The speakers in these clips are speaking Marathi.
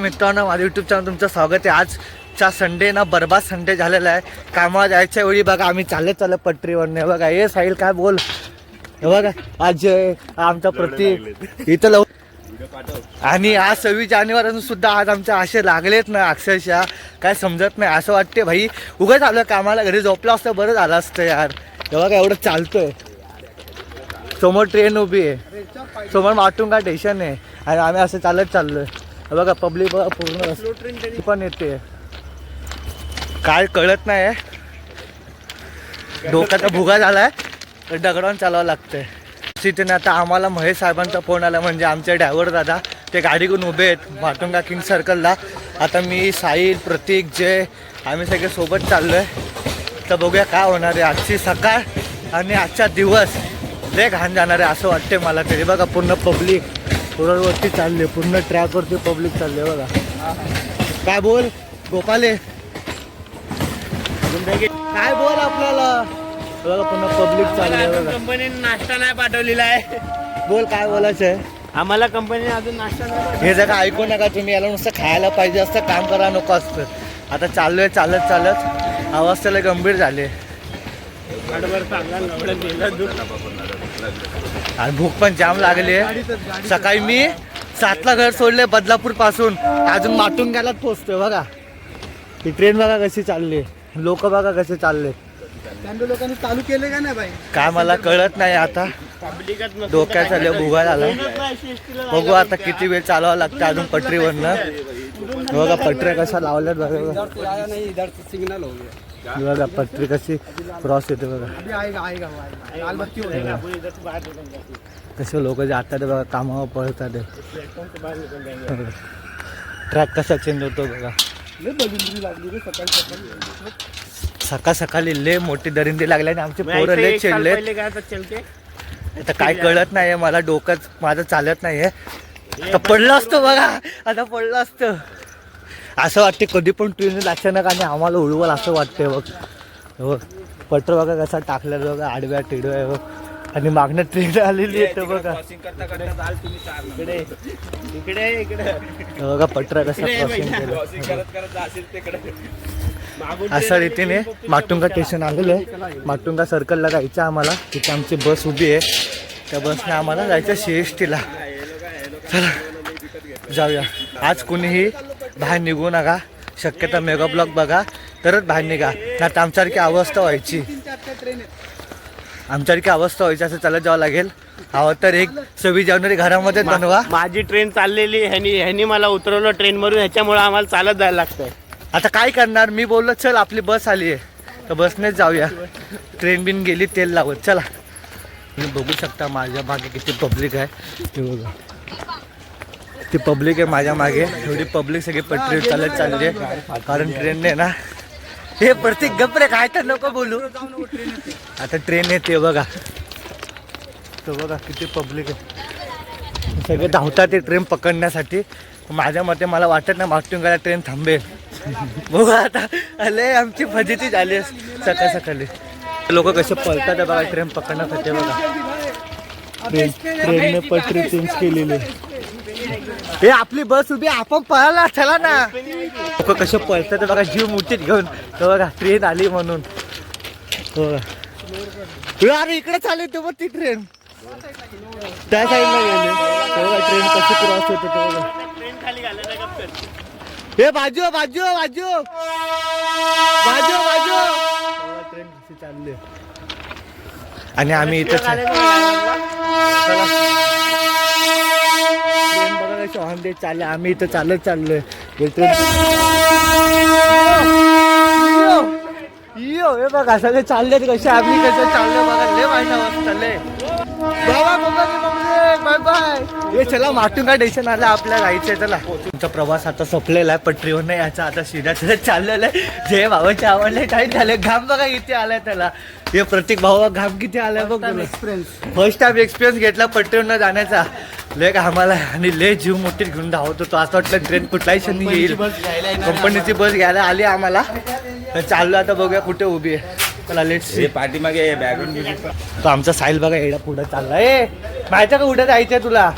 मित्रांनो माझ्या युट्यूब चॅनल तुमचं स्वागत आहे. आजच्या संडे ना बरबाद संडे झालेला आहे. कामाला जायच्या वेळी बघा आम्ही चालत चालत पटरीवर हे बघा. हे साहिल काय बोल? हे बघा आज आमचा प्रतीक इथं लव आणि आज सव्वीस जानेवारी सुद्धा आज आमचे असे लागलेत ना अक्षरशः. काय समजत नाही. असं वाटते भाई उगाच आलं कामाला घरी झोपलं असतं बरं झालं असतं यार. हे बघा एवढं चालतोय. समोर ट्रेन उभी आहे. समोर माटुंगा स्टेशन आहे. आणि आम्ही असं चालत चाललोय. बघा पब्लिक बघा पूर्ण पण येते. काय कळत नाही डोक्याचा भुगा झालाय. तर दगडावून चालावं लागतंय. तिथे आता आम्हाला महेश साहेबांचा फोन आला म्हणजे आमचे ड्रायव्हर दादा ते गाडी घेऊन उभे आहेत माटुंगा किंग सर्कलला आता मी साहिल प्रतीक जय आम्ही सगळे सोबत चाललोय. तर बघूया काय होणार आहे. आजची सकाळ आणि आजचा दिवस लय घाण जाणार आहे असं वाटते मला तरी. बघा पूर्ण पब्लिक रोडवरती चालले पूर्ण ट्रॅकवरती पब्लिक चालले बघा. काय बोल? गोपाले? काय बोल आपल्याला? बघा पूर्ण पब्लिक चालले बघा. कंपनीने नाश्ता नाही पाठवलेला आहे. बोल काय बोलायचं आहे आम्हाला कंपनीने अजून नाश्ता नाही हे जर ऐकू नका तुम्ही याला नुसतं खायला पाहिजे असतं काम करा नको असतं. आता चाललोय चालत चालत. आवाज त्याला गंभीर झाले. चांगला आणि भूक पण जाम लागली आहे. सकाळी मी सातला घर सोडले बदलापूरपासून. अजून माटून गायला पोचतोय बघा. ही ट्रेन बघा कशी चालली. लोक बघा कसे चालले. लोकांनी चालू केले का नाही काय मला कळत नाही आता. डोक्यात झाले भुगा झाला बघू आता किती वेळ चालवावं लागतं अजून पटरीवरनं. बघा पटऱ्या कशा लावल्यात बघा. बघा. पटरी कशी क्रॉस येते बघा हो कसे लोक जातात बघा कामावर पळतात ट्रॅक कसा चेंज होतो बघा सकाळी सकाळी लय मोठी दरिंदी लागली आणि आमचे पोरं लय चिडले आता आता काय कळत नाहीये मला डोकंच माझं चालत नाहीये आता पडलं असतं बघा आता पडलं असतं असं वाटते कधी पण ट्रेन अचानक आणि आम्हाला उडवल असं वाटतंय बघ. हे बघ पटर बघा कसा टाकलेला बघा आडव्या टिडव्या बघ आणि मागणं ट्रेन आलेली आहे बघा. इकडे इकडे हे बघा पटरा कसा क्रॉसिंग केलं. मागून अशा रीतीने माटुंगा स्टेशन आलेलं आहे. माटुंगा सर्कलला जायचं आम्हाला. तिथे आमची बस उभी आहे. त्या बसने आम्हाला जायचं सी एस टीला चला जाऊया. आज कुणीही बाहेर निघू नका. शक्यता मेगा ब्लॉक बघा. तरच बाहेर निघा. नाही तर आमच्यासारखी अवस्था व्हायची. आमच्यासारखी अवस्था व्हायची असं चालत जावं लागेल. हवं तर एक सव्वीस जानेवारी घरामध्ये बनवा माझी ट्रेन चाललेली ह्यानी ह्यानी मला उतरवलं ट्रेन मरून ह्याच्यामुळे आम्हाला चालत जायला लागतंय. आता काय करणार? मी बोललो चल आपली बस आली आहे. तर बसनेच जाऊया. ट्रेन बिन गेली तेल लावत. चला. तुम्ही बघू शकता माझ्या मागे किती पब्लिक आहे. ते बघा. ती पब्लिक आहे माझ्या मागे. एवढी पब्लिक सगळी पटरी चालत चालली आहे कारण ट्रेनने ना हे प्रत्येक गपरे काय तर नको बोलू. आता ट्रेन येते बघा. तो बघा किती पब्लिक आहे. सगळे धावतात ते ट्रेन पकडण्यासाठी. माझ्या मते मला वाटत नाही मागटुंगाला ट्रेन थांबेल. बघू आता. अले आमची फजिती झाली आहे सकाळ सकाळी. लोक कसे पळतात बघा ट्रेन पकडण्यासाठी बघा. ट्रेनने पटरी चेंज केलेली आहे. हे आपली बस उभी आपण पळाला चला ना. लोक कसे पळतात बघा जीव मुठीत घेऊन. तर बघा ट्रेन आली म्हणून. हो अरे इकडे चालू ते बघ ती ट्रेन त्या साईडला गेले. तेव्हा ट्रेन कशी क्रॉस होते ते बघा. हे बाजू बाजू बाजू. बाजू बाजू. ट्रेन कशी चालली आणि आम्ही इथं चा- चला. देत चालले आम्ही इथं चालत चाललोय. हे यो, हे बघा सगळे चालले कसे आम्ही कसं चाललो बघा लय वाईट अवस्था चालले बाबा बाय बाय. हे चला माटुंगा स्टेशन आलं आपल्या जायचंय चला. तुमचा प्रवास आता सोपलेला आहे पटरीवर नाही याचा आता शिरा चाललेला आहे. जे बाबाचे आवडले काही झाले घाम बघा इथे आलाय त्याला. हे प्रत्येक भावा घाम किती आलाय बघ फर्स्ट टाइम एक्सपिरियन्स घेतला पटरीवर जाण्याचा. लय घामाला आणि लय जीव मोठी घेऊन धावत होतो असं वाटलं ट्रेन कुठलाही क्षणी येईल. कंपनीची बस घ्यायला आली आम्हाला. तर चाललो आता बघूया कुठे उभी आहे. चला लेट्स सी पाठीमागे बॅग तो आमचा साहिल बघा एडा पुढे चालला ए माहिती का कुठे जायचंय तुला?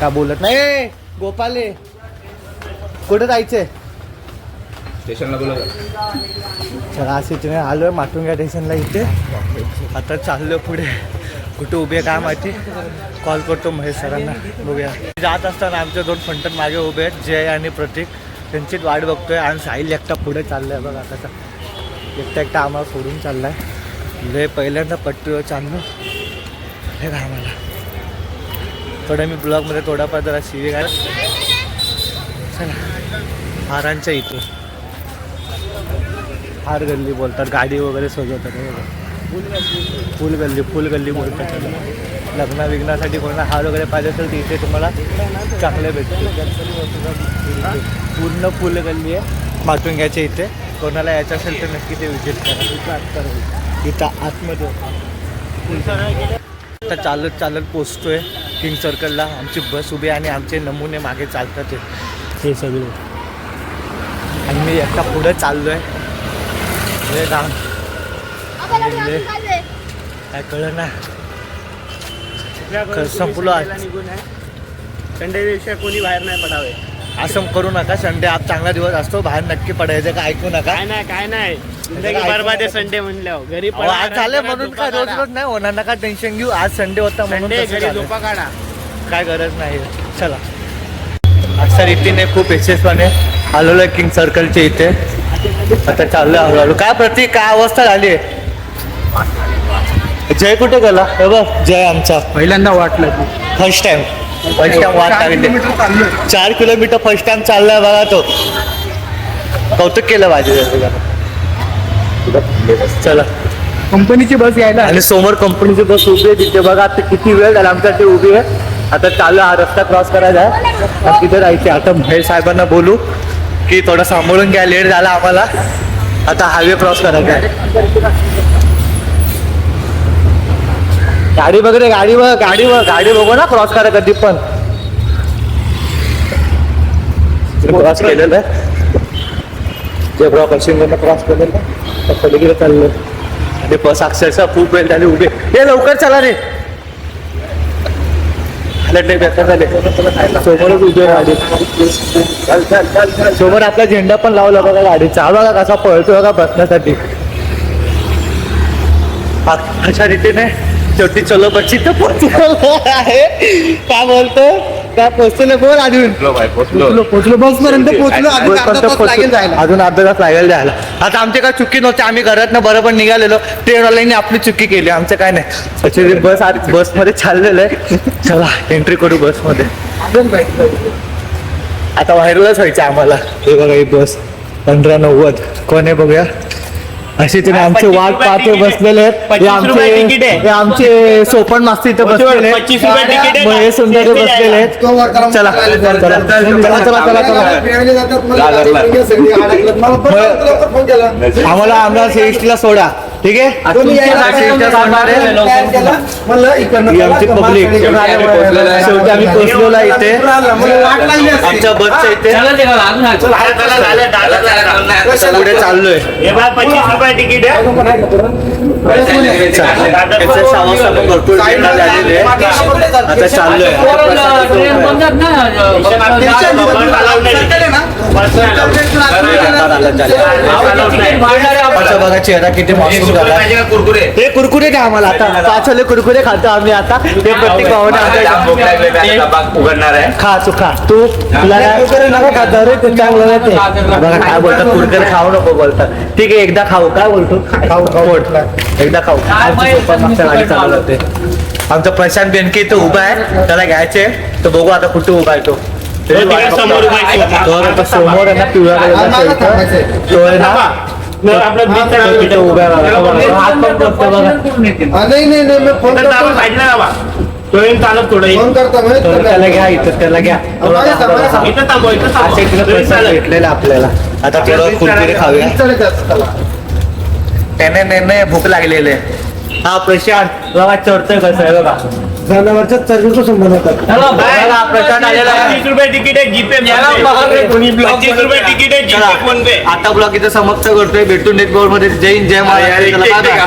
का बोलत नाही? गोपाले कुठे जायचंय? स्टेशनला बोला चला असे इथे आलोय माटुंगा स्टेशनला इथे. आता चाललो पुढे. कुठे उभे आहे काय माहिती? कॉल करतो महेश सरांना. बघूया. जात असताना आमचे दोन फंटन मागे उभे आहेत जय आणि प्रतीक. त्यांचीच वाट बघतोय आणि साहिल एकटा पुढे चाललाय बघा कसा एकटा एकटा आम्हाला सोडून चाललाय. लय पहिल्यांदा पट्टीवर चाललो. हे काय आम्हाला. थोडं मी ब्लॉगमध्ये थोडाफार जरा शिवी घाल चला. हारांच्या इथे हार गल्ली बोलतात गाडी वगैरे सजवतात फुल गल्ली फुल गल्ली बोलतात लग्न विग्नासाठी कोणाला हार वगैरे पाहिजे असेल तर इथे तुम्हाला चांगले भेटतील. पूर्ण फुल गल्ली आहे माटुंग्याच्या इथे. कोणाला यायचं असेल तर नक्की ते विजिट करा. इथं आतमध्ये आता चालत चालत पोचतोय किंग सर्कलला आमची बस उभी आहे आणि आमचे नमुने मागे चालतात ते. हे सगळे. आणि मी एकटा पुढे आहे हे राम काय कळलं ना? खरं संपलो आज. संडे दिवशी कोणी बाहेर नाही पडावे. असं करू नका. संडे आज चांगला दिवस असतो. बाहेर नक्की पडायचं का ऐकू नका? काय नाही काय नाही. जिंदगी बरबाद आहे संडे म्हणल्यावर. घरी अहो, आज झाले म्हणून काय रोज रोज नाही होणार नका टेन्शन घेऊ? आज संडे होता म्हणून संडे तसं घरी झालं. झोपा काढा. काय गरज नाही. चला. अशा रीतीने खूप यशस्वाने आलेलो आहे किंग सर्कलच्या इथे आता चाललोय हळूहळू काय प्रतीक काय अवस्था झाली? आहे जय कुठे गेला? हे बघ जय आमचा. पहिल्यांदा वाटलं first time first time what लागली. चार किलोमीटर फर्स्ट टाइम चाललाय बघा तो. कौतुक केलं जरा. चला. कंपनीची बस यायला आणि समोर कंपनीची बस उभी आहे. तिथे बघा आता किती वेळ झाला आमच्यासाठी उभी आहे. आता चालू हा रस्ता क्रॉस करायचा आहे तिथे राहायचे आता महेश साहेबांना बोलू. की थोडं सांभाळून घ्या लेट झाला आम्हाला. आता हायवे क्रॉस करायचा आहे गाडी वगैरे गाडी बघ गाडी बघ गाडी बघू ना क्रॉस करा कधी पण. क्रॉस केलेलं जे जेब्रा पश्चिम क्रॉस केलेलं पलीकडे चाललं आणि बस अक्षरशः खूप वेळ झाली उभे. हे लवकर चला रे. झाले. समोरच उभे गाडी. समोर आपला झेंडा पण लावला बघा गाडीचा. हा बघा कसा पळतो बघा बसण्यासाठी. अशा रीतीने शेवटी चलो बच्ची तर पोचलो आहे. काय बोलतो? काय पोचलो बोल अजून. पोचलो पोचलो बस पर्यंत पोचलो अजून अर्धा तास लागेल जायला. आता आमची काय चुकी नव्हती आम्ही घरात बरोबर निघालेलो. ट्रेनवाल्यांनी आपली चुकी केली आमचं काय नाही. बस आज बसमध्ये चाललेलं आहे. चला एंट्री करू बसमध्ये आता व्हायरलच व्हायचं आम्हाला. हे बघा ही बस पंधरा नव्वद. कोण आहे बघूया? अशी तुम्ही आमचे वाट पाहते. बसलेले आहेत हे आमचे. हे आमचे सोपन मास्ती इथे बसलेले आहेत. महेश सुंदर बसलेले आहेत चला चला चला चला चला चला आम्हाला आमदार श्रेष्ठीला सोडा ठीक आहे. ही आमची पब्लिक शेवटी आम्ही पोहोचलेलो आहे. इथे. आमच्या बसच्या इथे. पुढे चाललोय. हे रुपये तिकीट आहे. आपण भरपूर आहे. आता चाललोय. बघा चेहरा किती मासूम झाला हे कुरकुरे द्या आम्हाला आता. पाचले कुरकुरे खातो आम्ही आता. ते प्रत्येक भावाने आमच्या उघडणार आहे. खा तू खा. तू नका खाता रे ते चांगलं नाही ते. बघा काय बोलतात कुरकुरे खाऊ नको बोलतात. ठीक आहे एकदा खाऊ काय बोलतो? खाऊ खाऊ. एकदा खाऊ. आमची सुपर मागच्या गाडी चालू होते आमचा प्रशांत बेनके इथं उभा आहे. त्याला घ्यायचे तर बघू आता कुठे उभा आहे तो. समोर उभा आहे तो. तो आता समोर आहे ना पिवळ्या कलरचा shirt. तो आहे ना आपलं बीच तो तिथे उभा आहे बघा. बघा, हात पण करतो बघा नाही नाही नाही मी फोन करतो पाहिजे ना बाबा तो येऊन चालत थोडं फोन करतो त्याला घ्या इथं त्याला घ्या. इथं थांबव इथं थांबव. असे इकडे तो येऊन प्रसाद चालत. भेटलेला आपल्याला आता थोडं कुरकुरे खाऊया त्याने भूक लागलेली आहे हा प्रशांत बघा चढतोय कसं आहे बघा जनावरच्या चर्चेचा संबंध होता आलेला आहे. पंचवीस रुपये तिकीट आहे जीपे याला बघा रे, कोणी block पंचवीस रुपये तिकीट आहे चला, जीपे फोन पे आता ब्लॉग इथं समाप्त करतोय भेटून नेटवर्कमध्ये. जय हिंद जय महाराज चला.